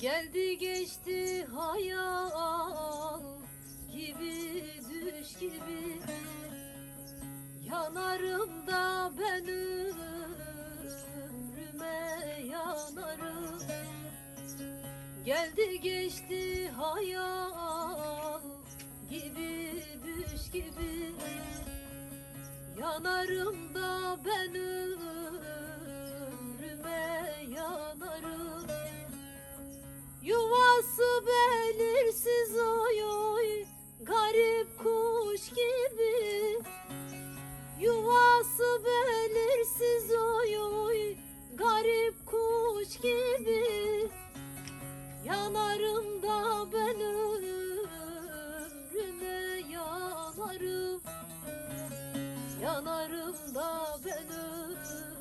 Geldi geçti hayal gibi düş gibi. Yanarım da ben ömrüme yanarım. Geldi geçti hayal gibi düş gibi. Yanarım da belirsiz oy oy garip kuş gibi. Yuvası belirsiz oy oy garip kuş gibi. Yanarım da ben ömrüne yanarım. Yanarım da ben ömrüne